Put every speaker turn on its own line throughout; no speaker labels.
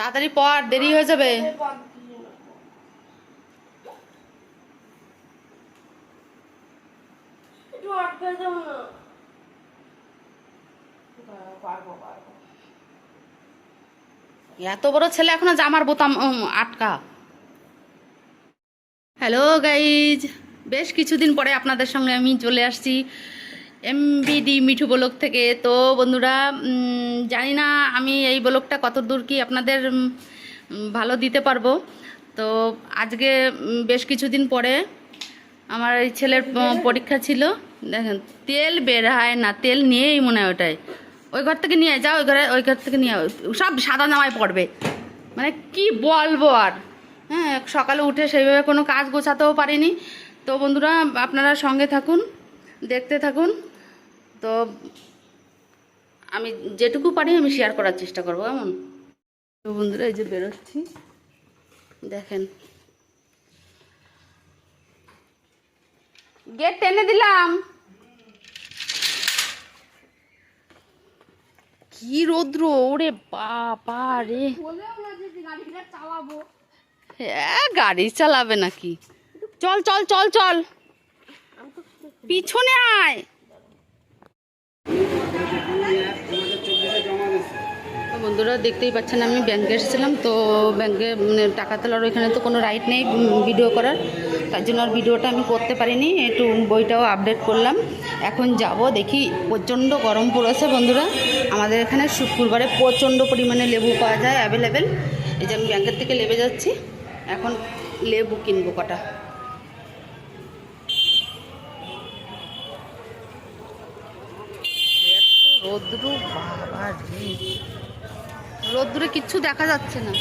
তাড়াতাড়ি পর দেরি হয়ে যাবে।
একটু আটকে যাব না পারব পারব।
এত বড় ছেলে এখনও জামার বোতাম আটকা। হ্যালো গাইজ বেশ কিছুদিন পরে আপনাদের সঙ্গে আমি চলে আসছি। এমবিডি মিঠু ব্লক থেকে। তো বন্ধুরা জানি না আমি এই ব্লকটা কত দূর কি আপনাদের ভালো দিতে পারব। তো আজকে বেশ কিছুদিন পরে আমার এই ছেলের পরীক্ষা ছিল। দেখেন তেল বের হয় না তেল নিয়েই মনে হয় ওটাই। ওই ঘর থেকে নিয়ে যাও ওই ঘরে ওই ঘর থেকে নিয়ে। সব সাদা জামায় পড়বে মানে কি বলব আর? হ্যাঁ সকালে উঠে সেইভাবে কোনো কাজ গোছাতেও পারিনি। তো বন্ধুরা আপনারা সঙ্গে থাকুন দেখতে থাকুন। তো আমি যেটুকু পারি আমি শেয়ার করার চেষ্টা করব কেমন? তো বন্ধুরা এই যে বেরোচ্ছি। দেখেন। গেট টেনে দিলাম। কি রৌদ্র ওরে বাবা রে। হ্যাঁ গাড়ি চালাবে নাকি? চল চল চল চল। পিছনে আয়। বন্ধুরা দেখতেই পাচ্ছেন, আমি ব্যাংকে এসেছিলাম, তো ব্যাংকে মানে টাকা তোলার ওইখানে তো কোনো রাইট নেই ভিডিও করার। তার জন্য আর ভিডিওটা আমি করতে পারিনি, একটু বইটাও আপডেট করলাম। এখন যাব দেখি, প্রচণ্ড গরম পড়েছে বন্ধুরা। আমাদের এখানে শুক্রবারে প্রচণ্ড পরিমাণে লেবু পাওয়া যায় অ্যাভেলেবেল এই যে আমি ব্যাংকের থেকে লেবে যাচ্ছি, এখন লেবু কিনবো কটা। রৌদ্র বাবা রে রোদ্দুরে কিচ্ছু দেখা যাচ্ছে না।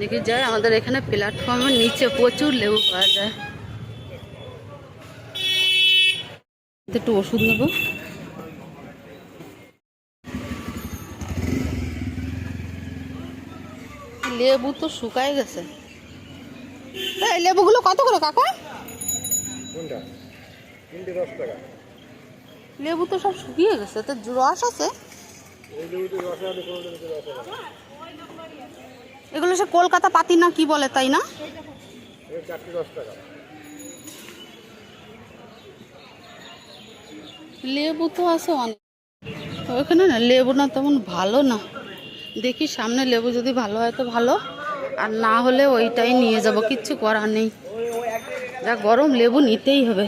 দেখি যায় আমাদের এখানে প্ল্যাটফর্মের নিচে প্রচুর লেবু পাওয়া যায়। একটু ওষুধ নেব। লেবু তো শুকায় গেছে। এই লেবুগুলো কত করে, কাকা?
কোনটা? দশ টাকা।
লেবু তো সব শুকিয়ে গেছে, তো রস আছে? এগুলো সে কলকাতা পাতি না কি বলে তাই না? লেবু তো আছে অনেক। ওইখানে না, লেবু না তেমন ভালো না। দেখি সামনে লেবু যদি ভালো হয় তো ভালো। আর না হলে ওইটাই নিয়ে যাব, কিচ্ছু করার নেই। যা গরম, লেবু নিতেই হবে।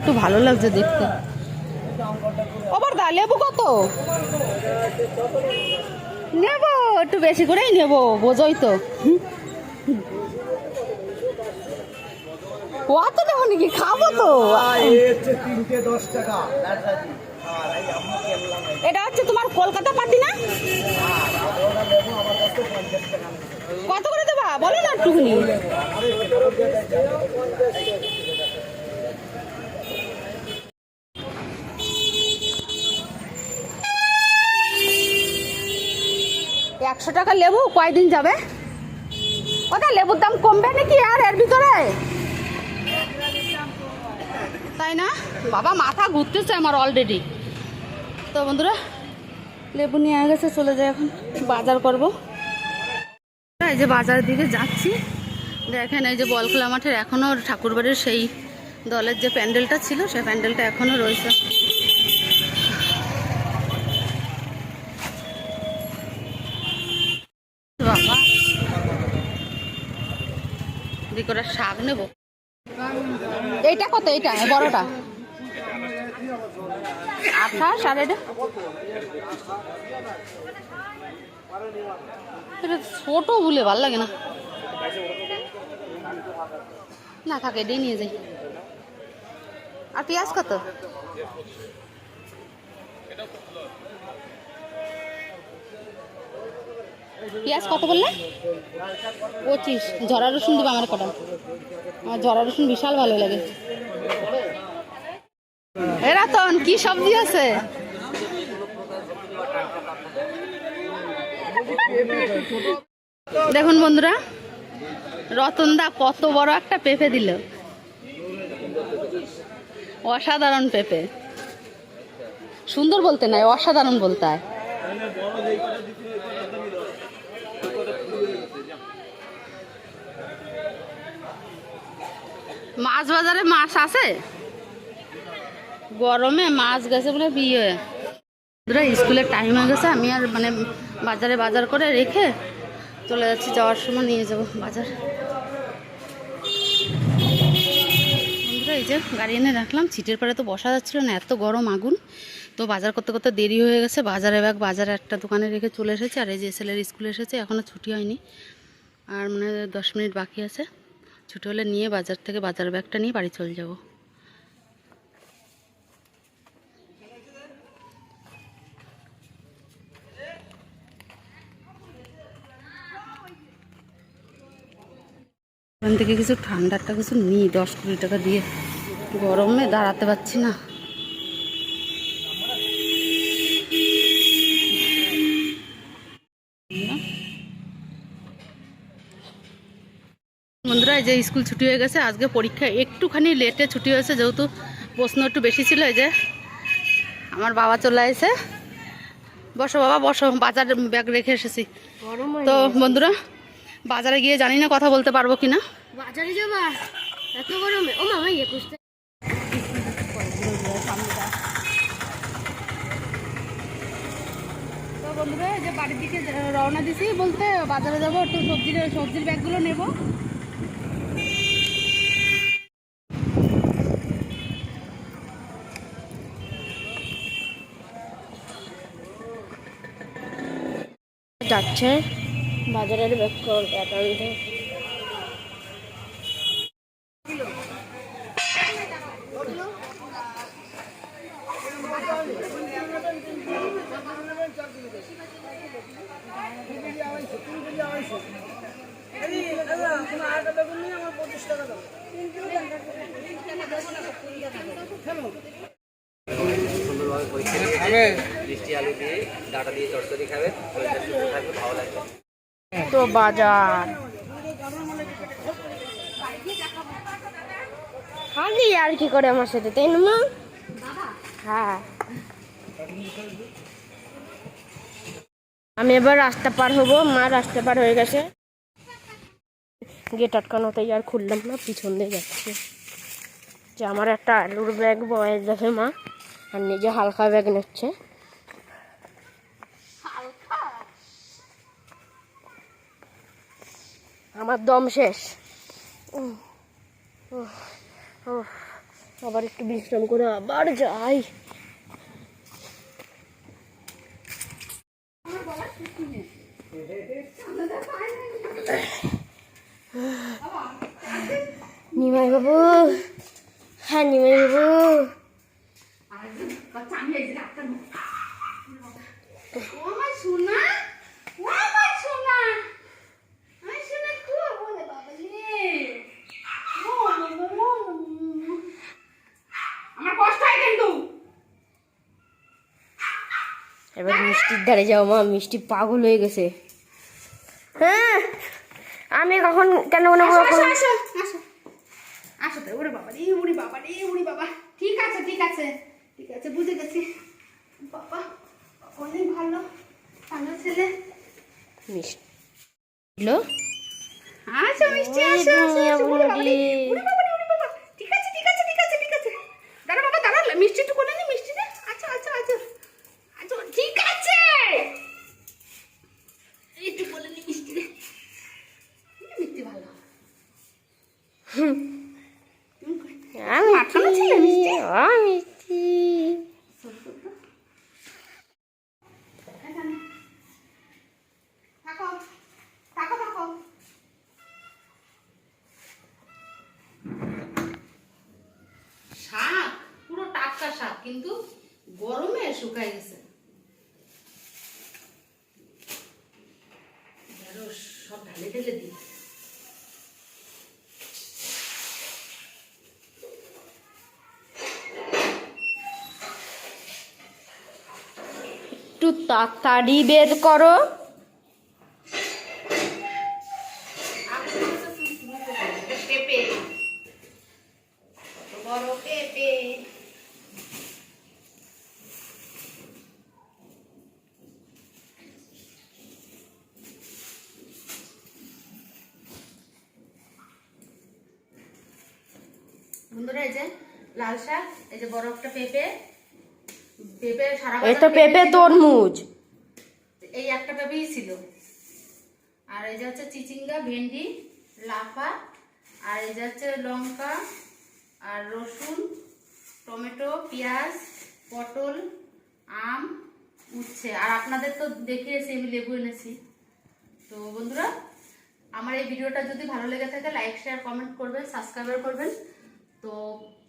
একটু ভালো লাগছে দেখতে। আবার দা লেবু কত? নেব, একটু বেশি করেই নেব, বোঝোই তো। কত নেব নাকি? খাব তো। এটা হচ্ছে তোমার কলকাতা পাতি না? কত করে দেবা? বলো না একটুখানি। টাকা লেবু? কয়দিন যাবে? ওটা লেবুর দাম কমবে নাকি আর এর ভিতরে? তাই না? বাবা, মাথা ঘুরতেছে আমার অলরেডি তো বন্ধুরা, লেবু নিয়ে গেছে, চলে যায় এখন। বাজার করব। এই যে বাজারের দিকে যাচ্ছি। দেখেন, এই যে বলখোলা মাঠের এখনও ঠাকুরবাড়ির সেই দলের যে প্যান্ডেলটা ছিল, সেই প্যান্ডেলটা এখনও রয়েছে। করে শাক নেব। এইটা কত? এইটা, বড়টা? আঠাশ আর এটা? এটা ছোট বলে ভালো লাগে না। না, থাকে, এটাই নিয়ে যাই। আর পেঁয়াজ কত? পেঁয়াজ কত বললে? পঁচিশ। ঝরা রসুন দেবে আমার কটা? আমার ঝরা রসুন বিশাল ভালো লাগে। এ রতন, কি সবজি আছে? দেখুন বন্ধুরা, রতনদা কত বড় একটা পেঁপে দিল। অসাধারণ পেঁপে। সুন্দর বলতে নাই, অসাধারণ বলতে হয়। মাছ বাজারে মাছ আছে? গরমে মাছ গেছে বলে বিয়ে ওরা স্কুলের টাইম হয়ে গেছে, আমি আর মানে বাজারে বাজার করে রেখে চলে যাচ্ছি, যাওয়ার সময় নিয়ে যাব বাজার। এই যে গাড়ি এনে রাখলাম সিটের পরে তো বসা যাচ্ছিল না, এত গরম আগুন। তো বাজার করতে করতে দেরি হয়ে গেছে, বাজারে ব্যাগ বাজারে একটা দোকানে রেখে চলে এসেছে, আর এই যে ছেলের স্কুলে এসেছে এখনও ছুটি হয়নি। আর মানে দশ মিনিট বাকি আছে। ছুটি হলে নিয়ে বাজার থেকে বাজার ব্যাগটা নিয়ে বাড়ি চলে যাব। ওখান থেকে কিছু ঠান্ডাটা কিছু নিই, দশ কুড়ি টাকা দিয়ে। গরমে দাঁড়াতে পারছি না। বন্ধুরা এই যে স্কুল ছুটি হয়ে গেছে আজকে পরীক্ষা একটুখানি লেটে ছুটি হয়েছে যেহেতু প্রশ্ন একটু বেশি ছিল এই যে আমার বাবা চলে এসে বসো বাবা বসো বাজার ব্যাগ রেখে এসেছি। তো বন্ধুরা বাজারে গিয়ে জানি না কথা বলতে পারব কি না
বাজারে যাবা? এত গরমে? ও মামা একুশ
বন্ধুরা যে বাড়ির দিকে রওনা দিছি বলতে বাজারে যাব একটু সবজির সবজির ব্যাগগুলো নেব।
যাচ্ছে। বাজারের ব্যাগ করবে অ্যাকাউন্টে
সুন্দরভাবে পরীক্ষা মিষ্টি আলু দিয়ে ডাটা দিয়ে চটচড়ি খাবেন শরীরটা সুস্থ থাকবে ভালো লাগবে।
তো বাজার। আগে আর কি করে আমার সাথে তাই না মা? হ্যাঁ। আমি এবার রাস্তা পার হব মা রাস্তা পার হয়ে গেছে। গেট আটকানোতেই আর খুললাম না পিছন দিয়ে যাচ্ছে। যে আমার একটা আলুর ব্যাগ বয়ে যাবে মা। আর নিজে হালকা ব্যাগ নিচ্ছে। আমার দম শেষ। আবার একটু বিশ্রাম করে আবার যাই। নিমাই বাবু হ্যাঁ নিমাই বাবু
আমার কষ্ট হয় কিন্তু
এবার মিষ্টির ধারে যাও মা মিষ্টি পাগল হয়ে গেছে। হ্যাঁ আমি কখন কেন কোনো
আসো
কখন
আসো আসো। আসো তো ওরে বাবা রে ওরে বাবা রে ওরে বাবা। ঠিক আছে ঠিক আছে। ঠিক আছে বুঝে গেছি। বাবা অনেক ভালো ভালো ছেলে।
মিষ্টি। হ্যালো?
আচ্ছা মিষ্টি আসো আসো ঠিক আছে ঠিক আছে ঠিক আছে ঠিক আছে। দাঁড়া বাবা দাঁড়া মিষ্টি একটু করে নি মিষ্টি নে। আচ্ছা আচ্ছা আচ্ছা। আচ্ছা ঠিক আছে। একটু বলে নি মিষ্টি রে মিষ্টি ভালো।
আমি
পাঠানো ছিল মিষ্টি?
আমি
এখানে থাকো থাকো থাকো শাক পুরো টাটকা শাক কিন্তু শুকায় গেছে। সব ঢালে ঢেলে দিই।
একটু তাড়াতাড়ি বের করো।
বন্ধুরা এই যে লাল শাক এই যে বড় একটা পেঁপে। পেঁপে সারা
তো পেঁপে। তরমুজ।
এই একটা পেঁপেই ছিল। আর এই যে হচ্ছে চিচিঙ্গা ভেন্ডি লাফা আর এই যে হচ্ছে লঙ্কা আর রসুন টমেটো পেঁয়াজ পটল আম উচ্ছে। আর আপনাদের তো দেখিয়েছি আমি লেবু এনেছি। তো বন্ধুরা আমার এই ভিডিওটা যদি ভালো লেগে থাকে লাইক শেয়ার কমেন্ট করবেন সাবস্ক্রাইবার করবেন। তো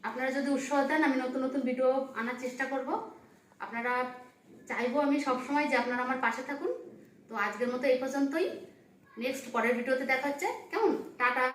আপনারা যদি উৎসাহ দেন, আমি নতুন নতুন ভিডিও আনার চেষ্টা করব। আপনারা চাইব আমি সবসময় যে আপনারা আমার পাশে থাকুন। তো আজকের মতো এই পর্যন্তই। নেক্সট পরের ভিডিওতে দেখা হচ্ছে। কেমন? টাটা।